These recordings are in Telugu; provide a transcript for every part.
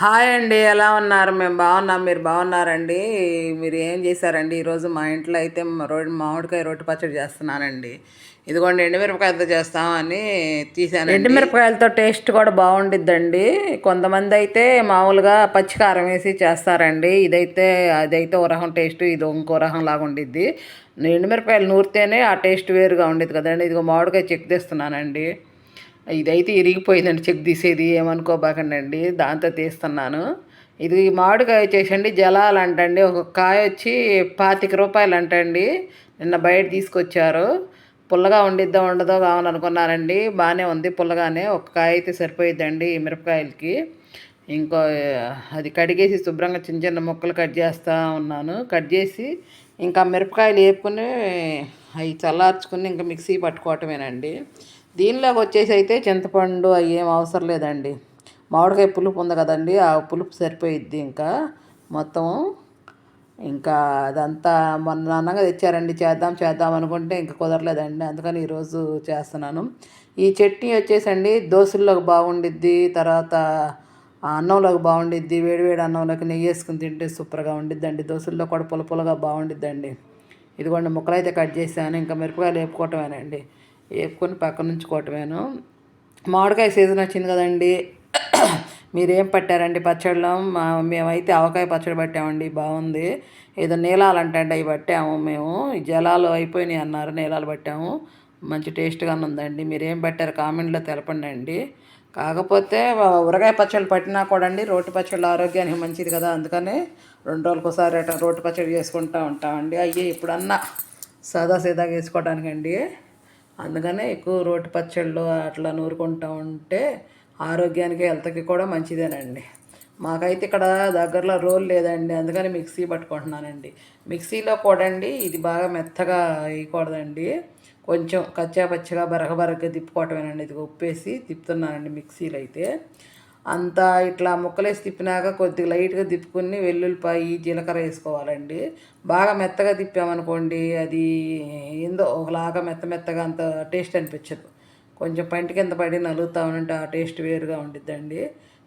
హాయ్ అండి ఎలా ఉన్నారు? మేము బాగున్నాం మీరు బాగున్నారండి? మీరు ఏం చేశారండి? ఈరోజు మా ఇంట్లో అయితే రోడ్డు మామిడికాయ రొట్టె పచ్చడి చేస్తున్నానండి. ఇదిగోండి ఎండుమిరపకాయలతో చేస్తామని తీసాను ఎండుమిరపకాయలతో టేస్ట్ కూడా బాగుండిద్దండి. కొంతమంది అయితే మామూలుగా పచ్చికారం వేసి చేస్తారండి. ఇదైతే అదైతే ఒక రకం టేస్ట్ ఇది ఇంకో రకం లాగా ఉండిద్ది. ఎండుమిరపకాయలు నూరితేనే ఆ టేస్ట్ వేరుగా ఉండేది కదండి. ఇదిగో మామిడికాయ చెక్ తీస్తున్నానండి. ఇదైతే ఇరిగిపోయిందండి చెక్ తీసేది ఏమనుకోబాకండి దాంతో తీస్తున్నాను. ఇది మామిడికాయ వచ్చేసండి జలాలు అంటండి ఒక కాయ వచ్చి పాతిక రూపాయలు అంటండి నిన్న బయట తీసుకొచ్చారు. పుల్లగా ఉండిద్దా ఉండదో కావాలనుకున్నానండి బాగానే ఉంది పుల్లగానే ఒక కాయ అయితే సరిపోయిద్దండి మిరపకాయలకి. ఇంకో అది కడిగేసి శుభ్రంగా చిన్న చిన్న ముక్కలు కట్ చేస్తూ ఉన్నాను. కట్ చేసి ఇంకా మిరపకాయలు వేపుకుని అవి చల్లార్చుకుని ఇంకా మిక్సీ పట్టుకోవటమేనండి. దీనిలోకి వచ్చేసి అయితే చింతపండు అవి ఏం అవసరం లేదండి. మామిడికాయ పులుపు ఉంది కదండి ఆ పులుపు సరిపోయిద్ది ఇంకా. మొత్తం ఇంకా అదంతా మొన్న అన్నగా తెచ్చారండి చేద్దాం చేద్దాం అనుకుంటే ఇంకా కుదరలేదండి. అందుకని ఈరోజు చేస్తున్నాను. ఈ చట్నీ వచ్చేసండి దోశల్లోకి బాగుండిద్ది తర్వాత అన్నంలోకి బాగుండిద్ది వేడివేడి అన్నంలోకి నెయ్యి వేసుకుని తింటే సూపర్గా ఉండిద్దండి. దోశల్లో కూడా పులపులగా బాగుండిద్దండి. ఇదిగోండి ముక్కలైతే కట్ చేశాను. ఇంకా మిరపకాయలు వేపుకోవటమేనండి. వేపుకొని పక్కన ఉంచుకోవటమేను. మామిడికాయ సీజన్ వచ్చింది కదండి. మీరేం పట్టారండి పచ్చడిలో మా మేమైతే ఆవకాయ పచ్చడి పట్టామండి బాగుంది. ఏదో నీలాలు అంటే అవి పట్టాము మేము. జలాలు అయిపోయినాయి అన్నారు నీలాలు పట్టాము. మంచి టేస్ట్గా ఉందండి. మీరేం పట్టారు కామెంట్లో తెలపండి అండి కాకపోతే ఉరగాయ పచ్చళ్ళు పట్టినా కూడా అండి రోటి పచ్చళ్ళు ఆరోగ్యానికి మంచిది కదా. అందుకని రెండు రోజులకు ఒకసారి అట్లా రోటి పచ్చడి చేసుకుంటూ ఉంటామండి. అయ్యే ఇప్పుడన్నా సాదా సీదాగా వేసుకోవడానికండి అందుకనే ఎక్కువ రోటి పచ్చళ్ళు అట్లా నూరుకుంటూ ఉంటే ఆరోగ్యానికి హెల్త్కి కూడా మంచిదేనండి. మాకైతే ఇక్కడ దగ్గరలో రోల్ లేదండి. అందుకని మిక్సీ పట్టుకుంటున్నానండి. మిక్సీలో కూడా అండి ఇది బాగా మెత్తగా వేయకూడదండి. కొంచెం కచ్చా పచ్చగా బరగ బరగగా తిప్పుకోవటమేనండి. ఇది ఉప్పేసి తిప్పుతున్నానండి మిక్సీలో అయితే అంతా ఇట్లా ముక్కలేసి తిప్పినాక కొద్దిగా లైట్గా తిప్పుకుని వెల్లుల్లిపాయి జీలకర్ర వేసుకోవాలండి. బాగా మెత్తగా తిప్పామనుకోండి అది ఏందో ఒకలాగా మెత్త మెత్తగా అంత టేస్ట్ అనిపించదు. కొంచెం పంటి కింద పడి నలుగుతా ఉంటే ఆ టేస్ట్ వేరుగా ఉండిద్దండి.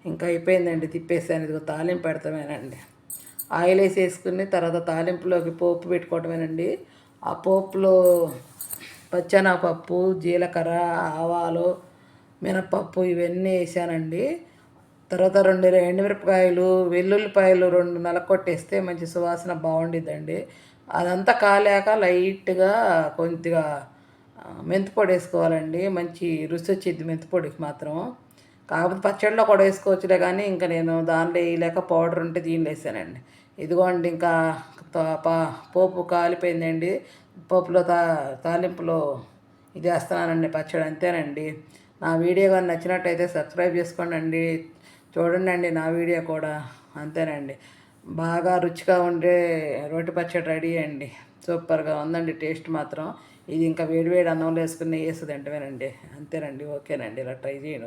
ఇంకా అయిపోయిందండి తిప్పేసాను ఇదిగో తాలింపు పెడతామేనండి. ఆయిల్ వేసి వేసుకుని తర్వాత తాలింపులోకి పోపు పెట్టుకోవటమేనండి. ఆ పోపులో పచ్చనపప్పు జీలకర్ర ఆవాలు మినపప్పు ఇవన్నీ వేసానండి. తర్వాత రెండు ఎండుమిరపకాయలు వెల్లుల్లిపాయలు రెండు నలకొట్టేస్తే మంచి సువాసన బాగుండిద్దండి. అదంతా కాలేక లైట్గా కొద్దిగా మెంతిపొడి వేసుకోవాలండి. మంచి రుచి వచ్చింది మెంతిపొడికి మాత్రం. కాకపోతే పచ్చడిలో కూడా వేసుకోవచ్చులే కానీ ఇంకా నేను దానిలో వేయలేక పౌడర్ ఉంటే దీనిలో వేసానండి. ఇదిగోండి ఇంకా పోపు కాలిపోయిందండి. పోపులో తా తాలింపులో ఇది వేస్తున్నానండి పచ్చడి అంతేనండి. నా వీడియో కానీ నచ్చినట్టయితే సబ్స్క్రైబ్ చేసుకోండి చూడండి నా వీడియో కూడా. అంతేనండి. బాగా రుచిగా ఉండే రోటి పచ్చడి రెడీ అండి. సూపర్గా ఉందండి టేస్ట్ మాత్రం. ఇది ఇంకా వేడివేడి అన్నంలో వేసుకుని వేస్తుంది అంటేనండి అంతేనండి. ఓకేనండి. ఇలా ట్రై చేయండి.